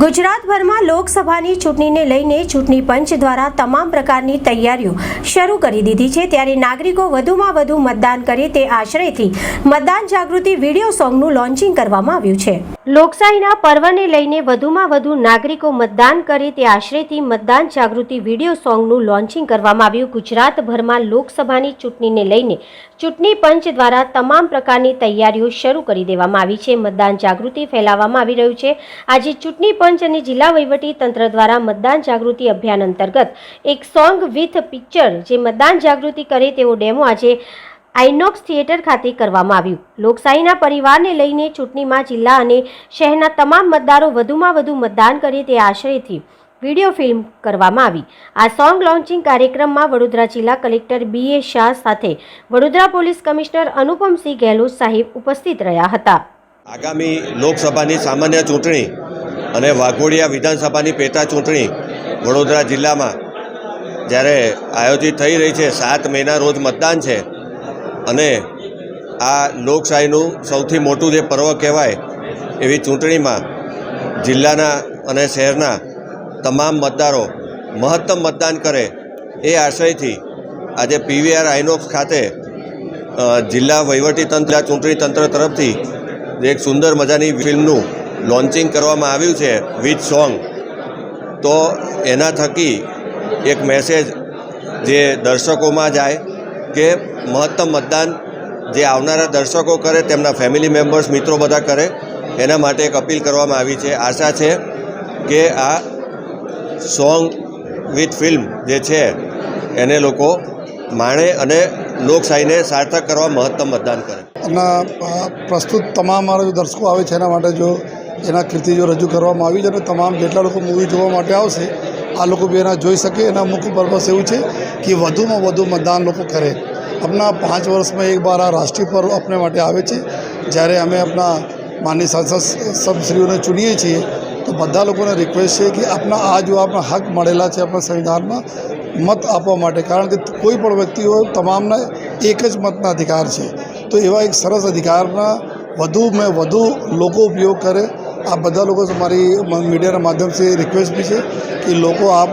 ગુજરાતભરમાં લોકસભાની ચૂંટણીને લઈને ચૂંટણી પંચ દ્વારા તમામ પ્રકારની તૈયારીઓ શરૂ કરી દીધી છે. ત્યારે નાગરિકો વધુમાં વધુ મતદાન કરે તે આશ્રયથી મતદાન જાગૃતિ વીડિયો સોંગનું લોન્ચિંગ કરવામાં આવ્યું છે. લોકશાહીના પર્વને લઈને વધુમાં વધુ નાગરિકો મતદાન કરે તે આશ્રયથી મતદાન જાગૃતિ વીડિયો સોંગનું લોન્ચિંગ કરવામાં આવ્યું. ગુજરાતભરમાં લોકસભાની ચૂંટણીને લઈને ચૂંટણી પંચ દ્વારા તમામ પ્રકારની તૈયારીઓ શરૂ કરી દેવામાં આવી છે. મતદાન જાગૃતિ ફેલાવવામાં આવી રહ્યું છે. આજે ચૂંટણી પંચ અને જિલ્લા વહીવટી તંત્ર દ્વારા મતદાન જાગૃતિ અભિયાન અંતર્ગત એક સોંગ વિથ પિક્ચર જે મતદાન જાગૃતિ કરે તેવો ડેમો આજે આઇનોક્સ થિયેટર ખાતે કરવામાં આવ્યું. લોકશાહીના પરિવારને લઈને ચૂંટણીમાં જિલ્લા અને શહેરના તમામ મતદારો વધુમાં વધુ મતદાન કરે તે આશયથી વીડિયો ફિલ્મ કરવામાં આવી. આ સોંગ લોન્ચિંગ કાર્યક્રમમાં વડોદરા જિલ્લા કલેક્ટર બી એ શાહ સાથે વડોદરા પોલીસ કમિશનર અનુપમસિંહ ગેહલોત સાહેબ ઉપસ્થિત રહ્યા હતા. આગામી લોકસભાની સામાન્ય ચૂંટણી અને વાઘોડિયા વિધાનસભાની પેટા ચૂંટણી વડોદરા જિલ્લામાં જ્યારે આયોજિત થઈ રહી છે, સાત મેના રોજ મતદાન છે અને આ લોકશાહીનું સૌથી મોટું જે પર્વ કહેવાય એવી ચૂંટણીમાં જિલ્લાના અને શહેરના તમામ મતદારો મહત્તમ મતદાન કરે એ આશયથી આજે પીવીઆર આઇનોક્સ ખાતે જિલ્લા વહીવટીતંત્ર ચૂંટણી તંત્ર તરફથી એક સુંદર મજાની ફિલ્મનું લોન્ચિંગ કરવામાં આવ્યું છે વિથ સોંગ. તો એના થકી એક મેસેજ જે દર્શકોમાં જાય કે મહત્તમ મતદાન જે આવનારા દર્શકો કરે, તેમના ફેમિલી મેમ્બર્સ, મિત્રો બધા કરે, એના માટે એક અપીલ કરવામાં આવી છે. આશા છે કે આ સોંગ વિથ ફિલ્મ જે છે, એને લોકો માણે અને લોકશાહીને સાર્થક કરવા મહત્તમ મતદાન કરે. અને પ્રસ્તુત તમામ મારા જો દર્શકો આવે છે એના માટે જો એના કૃતિઓ રજૂ કરવામાં આવી છે અને તમામ જેટલા લોકો મૂવી જોવા માટે આવશે, આ લોકો બી એના જોઈ શકે. એના મુખ્ય પર્પસ એવું છે કે વધુમાં વધુ મતદાન લોકો કરે. આપણા પાંચ વર્ષમાં એક બાર આ રાષ્ટ્રીય પર્વ આપણે માટે આવે છે. જ્યારે અમે આપણા માનની સાંસદ સબશ્રીઓને ચૂનીએ છીએ, તો બધા લોકોને રિક્વેસ્ટ છે કે આપણા આ જો આપણા હક મળેલા છે આપણા સંવિધાનમાં, મત આપવા માટે. કારણ કે કોઈ પણ વ્યક્તિ તમામના એક જ મતના અધિકાર છે. તો એવા એક સરસ અધિકારના વધુ મેં વધુ લોકો ઉપયોગ કરે આ બધા લોકો મારી મીડિયાના માધ્યમથી રિક્વેસ્ટ બી છે કે લોકો આપ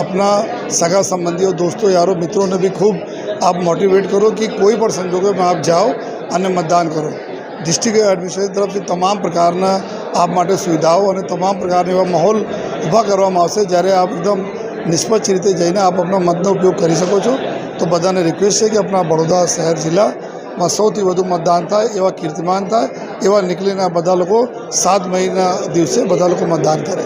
આપના સગા સંબંધીઓ, દોસ્તો, યારો, મિત્રોને બી ખૂબ આપ મોટિવેટ કરો કે કોઈ પણ સંજોગોમાં આપ જાઓ અને મતદાન કરો. ડિસ્ટ્રિક્ટ એડમિનિસ્ટ્રેશન તરફથી તમામ પ્રકારના આપ માટે સુવિધાઓ અને તમામ પ્રકારના એવા માહોલ ઊભા કરવામાં આવશે. જ્યારે આપ એકદમ નિષ્પક્ષ રીતે જઈને આપ આપણા મતનો ઉપયોગ કરી શકો છો. તો બધાને રિક્વેસ્ટ છે કે આપણા બરોડા શહેર જિલ્લામાં સૌથી વધુ મતદાન થાય, એવા કીર્તિમાન થાય, એવા નીકળીને બધા લોકો સાત મહિના દિવસે બધા લોકો મતદાન કરે.